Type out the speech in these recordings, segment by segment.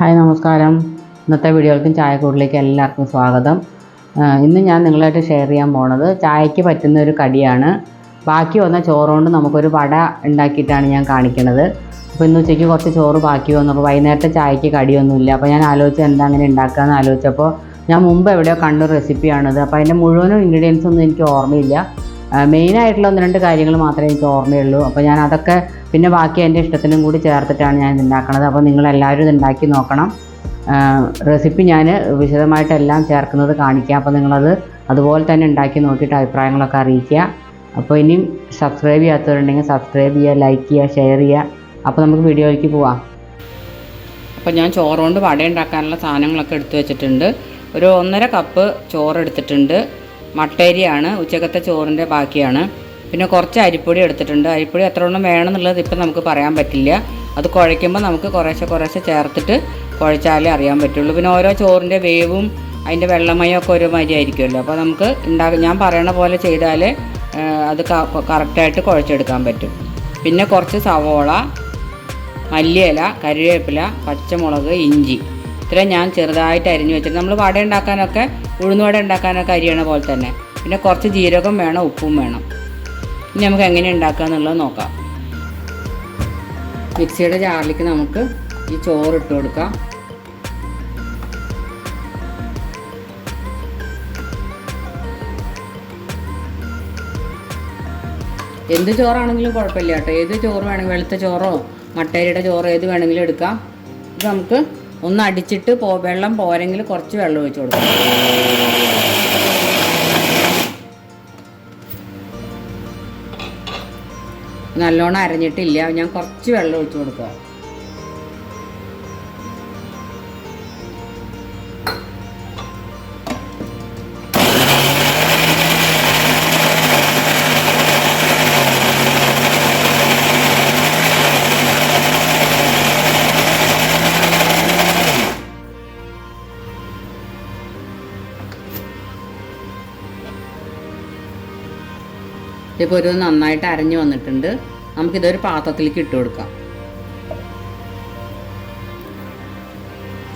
Hi നമസ്കാരം. ഇന്നത്തെ വീഡിയോകൾക്കും ചായക്കൂടിലേക്ക് എല്ലാവർക്കും സ്വാഗതം. ഇന്ന് ഞാൻ നിങ്ങളായിട്ട് ഷെയർ ചെയ്യാൻ പോണത് ചായയ്ക്ക് പറ്റുന്ന ഒരു കടിയാണ്. ബാക്കി വന്ന ചോറുകൊണ്ട് നമുക്കൊരു വട ഉണ്ടാക്കിയിട്ടാണ് ഞാൻ കാണിക്കുന്നത് അപ്പോൾ ഇന്ന് ഉച്ചയ്ക്ക് കുറച്ച് ചോറ് ബാക്കി വന്നു. അപ്പോൾ വൈകുന്നേരത്തെ ചായക്ക് കടിയൊന്നുമില്ല. അപ്പോൾ ഞാൻ ആലോചിച്ച് എന്താ അങ്ങനെ ഉണ്ടാക്കാമെന്ന് ആലോചിച്ചപ്പോൾ ഞാൻ മുമ്പ് എവിടെയോ കണ്ട റെസിപ്പിയാണിത് അപ്പോൾ അതിന്റെ മുഴുവനും ഇൻഗ്രീഡിയൻസ് ഒന്നും എനിക്ക് ഓർമ്മയില്ല. മെയിനായിട്ടുള്ള ഒന്ന് രണ്ട് കാര്യങ്ങൾ മാത്രമേ എനിക്ക് ഓർമ്മയുള്ളൂ. അപ്പോൾ ഞാൻ അതൊക്കെ പിന്നെ ബാക്കി എന്റെ ഇഷ്ടത്തിനും കൂടി ചേർത്തിട്ടാണ് ഞാൻ ഇത് അപ്പോൾ നിങ്ങളെല്ലാവരും ഇത് ഉണ്ടാക്കി നോക്കണം. റെസിപ്പി ഞാൻ വിശദമായിട്ടെല്ലാം ചേർക്കുന്നത് കാണിക്കാം. അപ്പോൾ നിങ്ങളത് അതുപോലെ തന്നെ ഉണ്ടാക്കി നോക്കിയിട്ട് അഭിപ്രായങ്ങളൊക്കെ അറിയിക്കുക. അപ്പോൾ ഇനിയും സബ്സ്ക്രൈബ് ചെയ്യാത്തവരുണ്ടെങ്കിൽ സബ്സ്ക്രൈബ് ചെയ്യുക ലൈക്ക് ചെയ്യുക ഷെയർ ചെയ്യുക. അപ്പോൾ നമുക്ക് വീഡിയോയിലേക്ക് പോവാം. അപ്പോൾ ഞാൻ ചോറ് കൊണ്ട് വട ഉണ്ടാക്കാനുള്ള സാധനങ്ങളൊക്കെ എടുത്തു വെച്ചിട്ടുണ്ട്. ഒരു ഒന്നര കപ്പ് ചോറ് എടുത്തിട്ടുണ്ട്. മട്ടേരിയാണ് ഉച്ചക്കത്തെ ചോറിന്റെ ബാക്കിയാണ്. പിന്നെ കുറച്ച് അരിപ്പൊടി എടുത്തിട്ടുണ്ട്. അരിപ്പൊടി എത്ര എണ്ണം വേണമെന്നുള്ളത് ഇപ്പം നമുക്ക് പറയാൻ പറ്റില്ല. അത് കുഴയ്ക്കുമ്പോൾ നമുക്ക് കുറേശ്ശെ കുറേശ്ശെ ചേർത്തിട്ട് കുഴച്ചാലേ അറിയാൻ പറ്റുള്ളൂ. പിന്നെ ഓരോ ചോറിന്റെ വേവും അതിന്റെ വെള്ളമയമൊക്കെ ഒരു മാതിരി ആയിരിക്കുമല്ലോ. അപ്പോൾ നമുക്ക് ഉണ്ടാക ഞാൻ പറയണ പോലെ ചെയ്താൽ അത് കറക്റ്റായിട്ട് കുഴച്ചെടുക്കാൻ പറ്റും. പിന്നെ കുറച്ച് സവോള മല്ലിയില കറിവേപ്പില പച്ചമുളക് ഇഞ്ചി. ഇത്രയും ഞാൻ ചെറുതായിട്ട് അരിഞ്ഞു വെച്ചിട്ട് നമ്മൾ വട ഉണ്ടാക്കാനൊക്കെ ഉഴുന്ന് വട ഉണ്ടാക്കാനൊക്കെ അരിയണ പോലെ തന്നെ. പിന്നെ കുറച്ച് ജീരകം വേണം ഉപ്പും വേണം. ഇനി നമുക്ക് എങ്ങനെ ഉണ്ടാക്കുക എന്നുള്ളത് നോക്കാം. മിക്സിയുടെ ജാറിലേക്ക് നമുക്ക് ഈ ചോറ് ഇട്ട് കൊടുക്കാം. എന്ത് ചോറാണെങ്കിലും കുഴപ്പമില്ല കേട്ടോ. ഏത് ചോറ് വേണമെങ്കിൽ വെളുത്ത ചോറോ മട്ടേരിയുടെ ചോറോ ഏത് വേണമെങ്കിലും എടുക്കാം. ഇത് നമുക്ക് ഒന്ന് അടിച്ചിട്ട് പോ വെള്ളം പോരെങ്കിൽ കുറച്ച് വെള്ളം ഒഴിച്ചു കൊടുക്കും. നല്ലോണം അരഞ്ഞിട്ടില്ല ഞാൻ കുറച്ച് വെള്ളം ഒഴിച്ചു കൊടുക്കുക ഇപ്പോൾ ഒരു നന്നായിട്ട് അരഞ്ഞു വന്നിട്ടുണ്ട്. നമുക്കിതൊരു പാത്രത്തിലേക്ക് ഇട്ട് കൊടുക്കാം.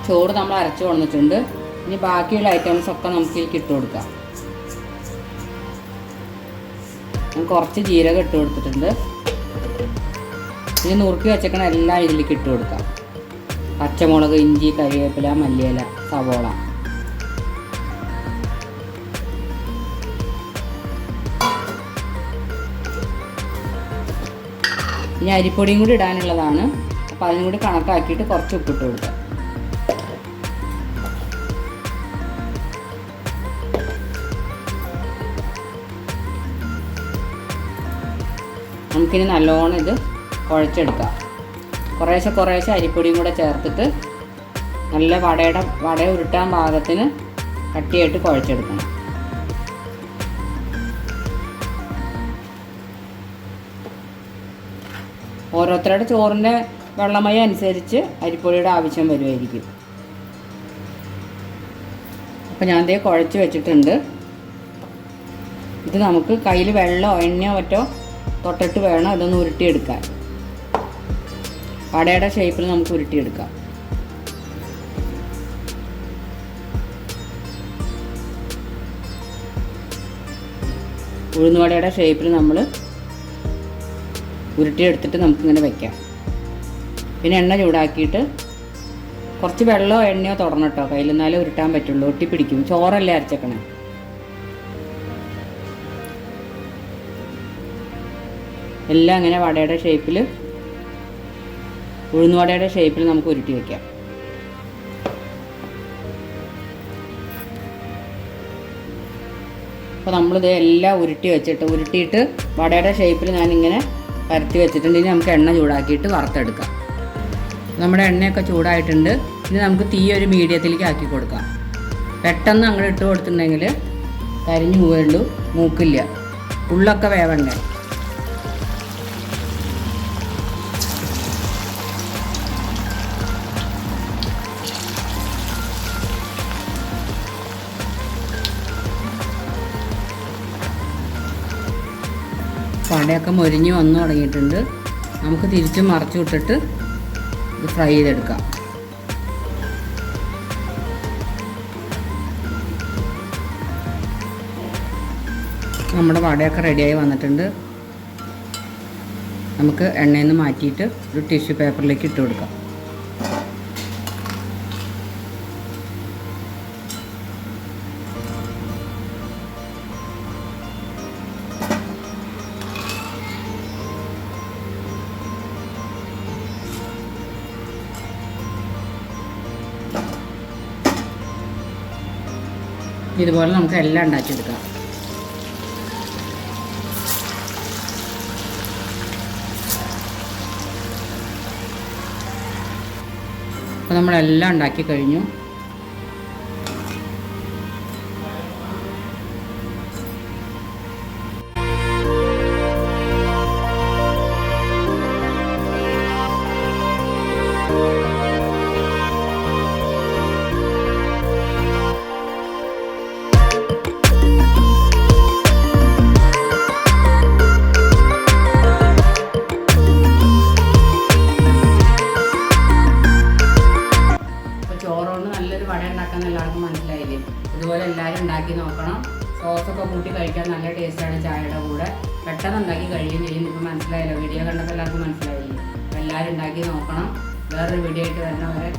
ചോറ് നമ്മൾ അരച്ചു കൊണ്ടിട്ടുണ്ട് ഇനി ബാക്കിയുള്ള ഐറ്റംസ് ഒക്കെ നമുക്ക് ഇതിലേക്ക് ഇട്ട് കൊടുക്കാം. കുറച്ച് ജീരകം ഇട്ട് കൊടുത്തിട്ടുണ്ട്. ഇനി നുറുക്കി വെച്ചേക്കണ എല്ലാം ഇതിലേക്ക് ഇട്ട് കൊടുക്കാം. പച്ചമുളക് ഇഞ്ചി കറിവേപ്പില മല്ലിയില സവോള. ഇനി അരിപ്പൊടിയും കൂടി ഇടാനുള്ളതാണ്. അപ്പോൾ അതിനും കൂടി കണക്കാക്കിയിട്ട് കുറച്ച് ഉപ്പിട്ട് കൊടുക്കുക നമുക്കിനി നല്ലോണം ഇത് കുഴച്ചെടുക്കാം. കുറേശ്ശെ കുറേശ്ശെ അരിപ്പൊടിയും കൂടെ ചേർത്തിട്ട് നല്ല വടയുടെ വട ഉരുട്ടാൻ പാകത്തിന് കട്ടിയായിട്ട് കുഴച്ചെടുക്കണം. ഓരോരുത്തരുടെ ചോറിന്റെ വെള്ളമയം അനുസരിച്ച് അരിപ്പൊടിയുടെ ആവശ്യം വരുമായിരിക്കും അപ്പോൾ ഞാൻ ദേ കുഴച്ച് വെച്ചിട്ടുണ്ട്. ഇത് നമുക്ക് കയ്യിൽ വെള്ളമോ എണ്ണയോ മറ്റോ തൊട്ടിട്ട് വേണം ഇതൊന്ന് ഉരുട്ടിയെടുക്കാൻ. വടയുടെ ഷേപ്പിൽ നമുക്ക് ഉരുട്ടിയെടുക്കാം. ഉഴുന്നുവടയുടെ ഷേപ്പിൽ നമ്മൾ ഉരുട്ടിയെടുത്തിട്ട് നമുക്കിങ്ങനെ വയ്ക്കാം പിന്നെ എണ്ണ ചൂടാക്കിയിട്ട് കുറച്ച് വെള്ളമോ എണ്ണയോ തുടരണം കേട്ടോ കയ്യിൽ നിന്നാലേ ഉരുട്ടാൻ പറ്റുള്ളൂ. ഒട്ടിപ്പിടിക്കും. ചോറല്ലേ അരച്ചേക്കണേ. എല്ലാം ഇങ്ങനെ വടയുടെ ഷേപ്പിൽ ഉഴുന്നുവടയുടെ ഷേപ്പിൽ നമുക്ക് ഉരുട്ടി വയ്ക്കാം അപ്പോൾ നമ്മളിത് എല്ലാം ഉരുട്ടി വെച്ചിട്ട് ഉരുട്ടിയിട്ട് വടയുടെ ഷേപ്പിൽ ഞാനിങ്ങനെ പരത്തി വെച്ചിട്ടുണ്ടെങ്കിൽ നമുക്ക് എണ്ണ ചൂടാക്കിയിട്ട് വറുത്തെടുക്കാം. നമ്മുടെ എണ്ണയൊക്കെ ചൂടായിട്ടുണ്ട്. ഇനി നമുക്ക് തീ ഒരു മീഡിയത്തിലേക്ക് ആക്കി കൊടുക്കാം. പെട്ടെന്ന് അങ്ങോട്ട് ഇട്ട് കൊടുത്തിട്ടുണ്ടെങ്കിൽ കരിഞ്ഞു പോയുള്ളൂ മൂക്കില്ല. ഉള്ളൊക്കെ വേവണ്ടേ? പടയൊക്കെ മൊരിഞ്ഞ് വന്നു തുടങ്ങിയിട്ടുണ്ട്. നമുക്ക് തിരിച്ച് മറച്ചു വിട്ടിട്ട് ഇത് ഫ്രൈ ചെയ്തെടുക്കാം. നമ്മുടെ വടയൊക്കെ റെഡിയായി വന്നിട്ടുണ്ട്. നമുക്ക് എണ്ണയിൽ നിന്ന് മാറ്റിയിട്ട് ഒരു ടിഷ്യൂ പേപ്പറിലേക്ക് ഇട്ട് കൊടുക്കാം. ഇതുപോലെ നമുക്ക് എല്ലാം ഉണ്ടാക്കിയെടുക്കാം. അപ്പോൾ നമ്മളെല്ലാം ഉണ്ടാക്കി കഴിഞ്ഞു. ചായയുടെ കൂടെ പെട്ടെന്ന് ഉണ്ടാക്കി കഴിയുകയും ചെയ്യും മനസ്സിലായല്ലോ. വീഡിയോ കണ്ടപ്പോൾ എല്ലാവർക്കും മനസ്സിലായില്ലേ? എല്ലാവരും ഉണ്ടാക്കി നോക്കണം. വേറൊരു വീഡിയോ ആയിട്ട് വരുന്നവരെ